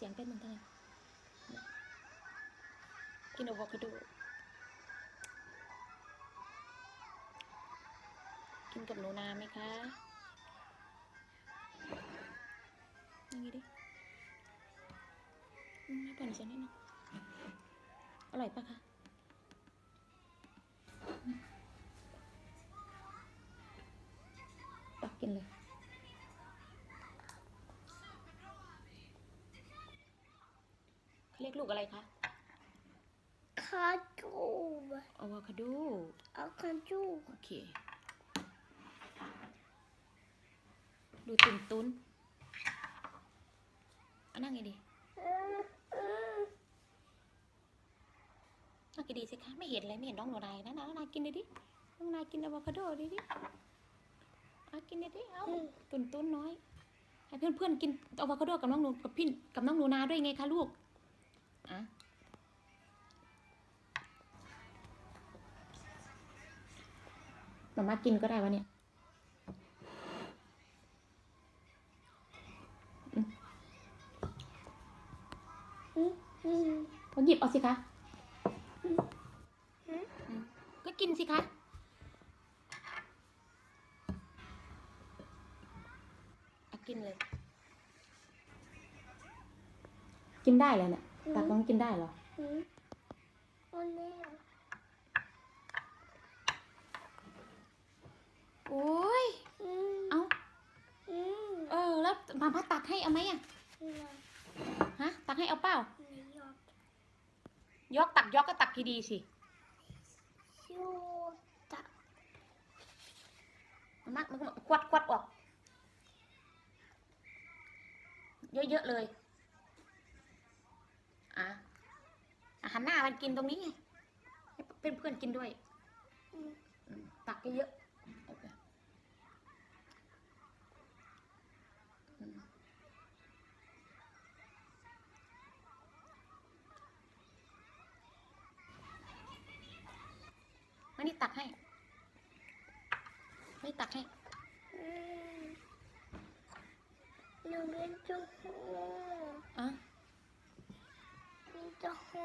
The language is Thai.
ผ่อนเป็นเสียงเป็นเหมือนกันนะกินอะโวคาโดกินกับหนูนาไหมคะยังไงดิอืมให้ผ่อนเสียงนิดนึงอร่อยปะคะอืมตักกินเลย เรี ยกลูกอะไรคะคาจูอะโวคาโดเอาคาจูโอเค ดูตุนตุนอันนั่งไงดีนั่งกินดีสิคะไม่เห็นเลยไม่เห็นน้องหนูนายนะนะน้องนายกินดิดิน้องนายกินอะโวคาโดดิดิเอากินดิดิเอาตุนตุนน้อยให้เพื่อนเพื่อนๆกินอะโวคาโดกับน้องหนูกับพี่กับน้องหนูนาด้วยไงคะลูก อะมามากินก็ได้วะเนี่ยอืมอืมผมหยิบเอาสิคะ ก็กินสิคะ กินเลย กินได้เลยเนี่ย ตักน้องกินได้เหรออืมโอ้เนี่ยโอ้ยอืมเอาอืมเออ แล้วมามาตักให้เอาไหมอะเนี่ยฮะ ตักให้เอาเปล่าเนี่ยยอดยกตักยกก็ตักทีดีสิชูตะมามามันก็ควัดควัดออก เยอะๆเลย อะอาหารหน้ามันกินตรงนี้ไงให้เป็นเพื่อนกินด้วยอืมอืมตักเยอะๆโอเคอืมมานี่ตักให้ ไม่ตักให้อืมหนูเป็นเจ้าหัวอะเป็นเจ้าหัว 的红